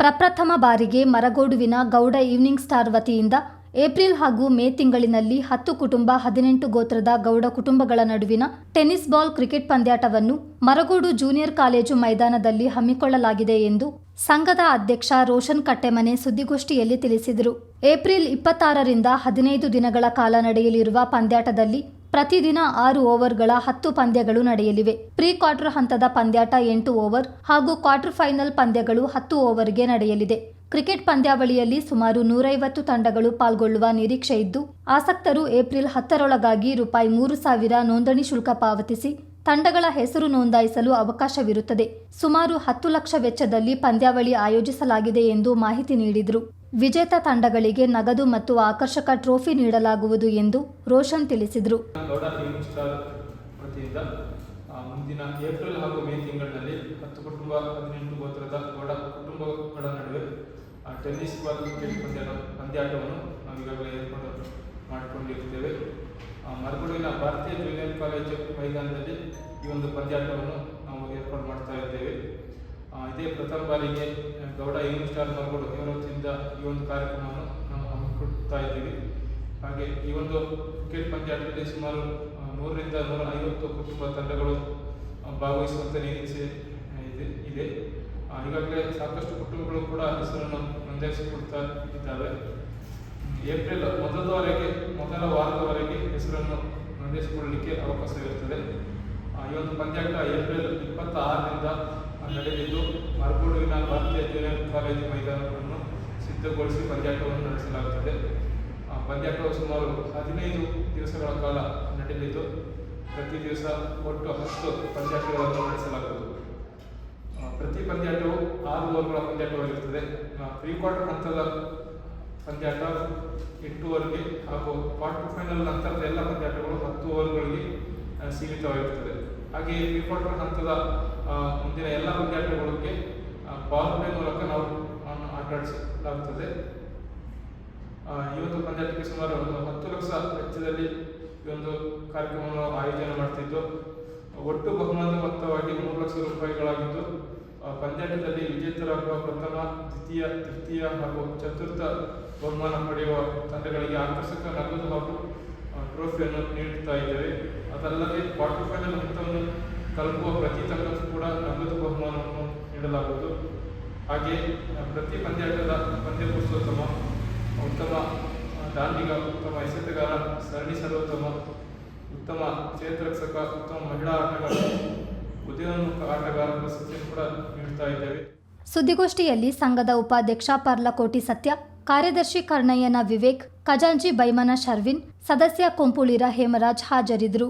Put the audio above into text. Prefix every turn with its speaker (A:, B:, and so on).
A: ಪ್ರಪ್ರಥಮ ಬಾರಿಗೆ ಮರಗೋಡುವಿನ ಗೌಡ ಈವ್ನಿಂಗ್ ಸ್ಟಾರ್ ವತಿಯಿಂದ ಏಪ್ರಿಲ್ ಹಾಗೂ ಮೇ ತಿಂಗಳಿನಲ್ಲಿ ಹತ್ತು ಕುಟುಂಬ, ಹದಿನೆಂಟು ಗೋತ್ರದ ಗೌಡ ಕುಟುಂಬಗಳ ನಡುವಿನ ಟೆನ್ನಿಸ್ ಬಾಲ್ ಕ್ರಿಕೆಟ್ ಪಂದ್ಯಾಟವನ್ನು ಮರಗೋಡು ಜೂನಿಯರ್ ಕಾಲೇಜು ಮೈದಾನದಲ್ಲಿ ಹಮ್ಮಿಕೊಳ್ಳಲಾಗಿದೆ ಎಂದು ಸಂಘದ ಅಧ್ಯಕ್ಷ ರೋಷನ್ ಕಟ್ಟೆಮನೆ ಸುದ್ದಿಗೋಷ್ಠಿಯಲ್ಲಿ ತಿಳಿಸಿದರು. ಏಪ್ರಿಲ್ ಇಪ್ಪತ್ತಾರರಿಂದ ಹದಿನೈದು ದಿನಗಳ ಕಾಲ ನಡೆಯಲಿರುವ ಪಂದ್ಯಾಟದಲ್ಲಿ ಪ್ರತಿದಿನ ಆರು ಓವರ್ಗಳ ಹತ್ತು ಪಂದ್ಯಗಳು ನಡೆಯಲಿವೆ. ಪ್ರೀ ಕ್ವಾರ್ಟರ್ ಹಂತದ ಪಂದ್ಯಾಟ ಎಂಟು ಓವರ್ ಹಾಗೂ ಕ್ವಾರ್ಟರ್ ಫೈನಲ್ ಪಂದ್ಯಗಳು ಹತ್ತು ಓವರ್ಗೆ ನಡೆಯಲಿದೆ. ಕ್ರಿಕೆಟ್ ಪಂದ್ಯಾವಳಿಯಲ್ಲಿ ಸುಮಾರು ನೂರೈವತ್ತು ತಂಡಗಳು ಪಾಲ್ಗೊಳ್ಳುವ ನಿರೀಕ್ಷೆ ಇದ್ದು, ಆಸಕ್ತರು ಏಪ್ರಿಲ್ ಹತ್ತರೊಳಗಾಗಿ ರೂಪಾಯಿ ಮೂರು ಸಾವಿರ ನೋಂದಣಿ ಶುಲ್ಕ ಪಾವತಿಸಿ ತಂಡಗಳ ಹೆಸರು ನೋಂದಾಯಿಸಲು ಅವಕಾಶವಿರುತ್ತದೆ. ಸುಮಾರು ಹತ್ತು ಲಕ್ಷ ವೆಚ್ಚದಲ್ಲಿ ಪಂದ್ಯಾವಳಿ ಆಯೋಜಿಸಲಾಗಿದೆ ಎಂದು ಮಾಹಿತಿ ನೀಡಿದರು. ವಿಜೇತ ತಂಡಗಳಿಗೆ ನಗದು ಮತ್ತು ಆಕರ್ಷಕ ಟ್ರೋಫಿ ನೀಡಲಾಗುವುದು ಎಂದು ರೋಷನ್ ತಿಳಿಸಿದರು.
B: ಮುಂದಿನ ಏಪ್ರಿಲ್ ಹಾಗೂ ಮೇ ತಿಂಗಳಲ್ಲಿ ಹತ್ತು ಕುಟುಂಬ, ಹದಿನೆಂಟು ಗೋತ್ರದ ಗೌಡ ಕುಟುಂಬಗಳ ನಡುವೆ ಟೆನ್ನಿಸ್ ಬಾಲ್ ಕ್ರಿಕೆಟ್ ಪಂದ್ಯ ಪಂದ್ಯಾಟವನ್ನು ನಾವು ಈಗಾಗಲೇ ಏರ್ಪಾಡು ಮಾಡಿಕೊಂಡಿರುತ್ತೇವೆ. ಮರಗುಡಿನ ಭಾರತೀಯ ಜೂನಿಯರ್ ಕಾಲೇಜು ಮೈದಾನದಲ್ಲಿ ಈ ಒಂದು ಪಂದ್ಯಾಟವನ್ನು ನಾವು ಏರ್ಪಾಡು ಮಾಡ್ತಾ ಇದ್ದೇವೆ. ಇದೇ ಪ್ರಥಮ ಬಾರಿಗೆ ಗೌಡ ಈವ್ನಿಂಗ್ ಸ್ಟಾರ್ ಮರಗುಡು ಇವರ ಈ ಒಂದು ಕಾರ್ಯಕ್ರಮವನ್ನು ನಾವು ಹಮ್ಮಿಕೊಳ್ತಾ ಇದ್ದೀವಿ. ಹಾಗೆ ಈ ಒಂದು ಕ್ರಿಕೆಟ್ ಪಂದ್ಯಾಟದಲ್ಲಿ ಸುಮಾರು ನೂರರಿಂದ ನೂರ ಐವತ್ತು ಕುಟುಂಬ ತಂಡಗಳು ಭಾಗವಹಿಸುವಂತೆ ನಿರೀಕ್ಷೆ ಇದೆ ಇದೆ. ಈಗಾಗಲೇ ಸಾಕಷ್ಟು ಕುಟುಂಬಗಳು ಕೂಡ ಹೆಸರನ್ನು ನೋಂದಾಯಿಸಿಕೊಳ್ತಾ ಇದ್ದಾವೆ. ಏಪ್ರಿಲ್ ಮೊದಲವರೆಗೆ ಮೊದಲ ವಾರದವರೆಗೆ ಹೆಸರನ್ನು ನೋಂದಾಯಿಸಿಕೊಳ್ಳಲಿಕ್ಕೆ ಅವಕಾಶವಿರುತ್ತದೆ. ಈ ಒಂದು ಪಂದ್ಯಾಟ ಏಪ್ರಿಲ್ ಇಪ್ಪತ್ತಾರರಿಂದ ನಡೆದಿದ್ದು ಮರಗೂಡುವಿನ ಭಾರತೀಯ ಜೂನಿಯರ್ ಕಾಲೇಜು ಮೈದಾನವನ್ನು ಸಿದ್ಧಗೊಳಿಸಿ ಪಂದ್ಯಾಟವನ್ನು ನಡೆಸಲಾಗುತ್ತದೆ. ಆ, ಪಂದ್ಯಾಟವು ಸುಮಾರು ಹದಿನೈದು ದಿವಸಗಳ ಕಾಲ ನಡೆಯಲಿದ್ದು ಪ್ರತಿ ದಿವಸ ಒಟ್ಟು ಹತ್ತು ಪಂದ್ಯಾಟಗಳನ್ನು ನಡೆಸಲಾಗುವುದು. ಪ್ರತಿ ಪಂದ್ಯಾಟವು ಆರು ಓವರ್ಗಳ ಪಂದ್ಯಾಟವಾಗಿರುತ್ತದೆ. ಪ್ರೀ ಕ್ವಾರ್ಟರ್ ಹಂತದ ಪಂದ್ಯಾಟ ಎಂಟು ಓವರ್ಗೆ ಹಾಗೂ ಕ್ವಾರ್ಟರ್ ಫೈನಲ್ ನಂತರದ ಎಲ್ಲ ಪಂದ್ಯಾಟಗಳು ಹತ್ತು ಓವರ್ಗಳಿಗೆ ಸೀಮಿತವಾಗಿರುತ್ತದೆ ಹಾಗೆಯೇ ಪ್ರೀ ಕ್ವಾರ್ಟರ್ ಹಂತದ ಮುಂದಿನ ಎಲ್ಲ ಪಂದ್ಯಾಟಗಳಿಗೆ ಬಾಲ್ ಪ್ಲೇ ಮೂಲಕ ನಾವು ಆಟ ಆಡಿಸಲಾಗುತ್ತದೆ ಈ ಒಂದು ಪಂದ್ಯಾಟಕ್ಕೆ ಸುಮಾರು ಒಂದು ಹತ್ತು ಲಕ್ಷ ವೆಚ್ಚದಲ್ಲಿ ಈ ಒಂದು ಕಾರ್ಯಕ್ರಮವನ್ನು ಆಯೋಜನೆ ಮಾಡ್ತಿದ್ದು. ಒಟ್ಟು ಬಹುಮಾನ ಮೊತ್ತವಾಗಿ ಮೂರು ಲಕ್ಷ ರೂಪಾಯಿಗಳಾಗಿದ್ದು ಪಂದ್ಯಾಟದಲ್ಲಿ ವಿಜೇತರಾಗುವ ಪ್ರಥಮ, ದ್ವಿತೀಯ, ತೃತೀಯ ಹಾಗೂ ಚತುರ್ಥ ಬಹುಮಾನ ಪಡೆಯುವ ತಂಡಗಳಿಗೆ ಆಕರ್ಷಕ ನಗದು ಹಾಗೂ ಟ್ರೋಫಿಯನ್ನು ನೀಡುತ್ತಾ ಇದ್ದೇವೆ. ಅದಲ್ಲದೆ ಕ್ವಾರ್ಟರ್ ಫೈನಲ್ ಹಂತವನ್ನು ತಲುಪುವ ಪ್ರತಿ ತಂಡಕ್ಕೂ ಕೂಡ ನಗದು ಬಹುಮಾನವನ್ನು ನೀಡಲಾಗುವುದು. ಹಾಗೆ ಪ್ರತಿ ಪಂದ್ಯಾಟದ ಪಂದ್ಯ ಪುರುಷೋತ್ತಮ ಉತ್ತಮ ದಾಂಡಿಗ, ಉತ್ತಮ ಎಸೆತಗಾರ, ಸರಣಿ ಸರ್ವೋತ್ತಮ, ಉತ್ತಮ ಚೇತರಕ್ಷಕ ಉತ್ತಮ ಮಹಿಳಾ ಆಟಗಾರ, ಉದಯೋನ್ಮುಖ ಆಟಗಾರ ಪ್ರಶಸ್ತಿಯನ್ನು ಕೂಡ ನೀಡ್ತಾ ಇದ್ದೇವೆ.
A: ಸುದ್ದಿಗೋಷ್ಠಿಯಲ್ಲಿ ಸಂಘದ ಉಪಾಧ್ಯಕ್ಷ ಪರ್ಲಕೋಟಿ ಸತ್ಯ ಕಾರ್ಯದರ್ಶಿ ಕರ್ಣಯ್ಯನ ವಿವೇಕ್ ಖಜಾಂಚಿ ಬೈಮನ ಶರ್ವಿನ್ ಸದಸ್ಯ ಕೊಂಪುಳಿರ ಹೇಮರಾಜ್ ಹಾಜರಿದ್ದರು.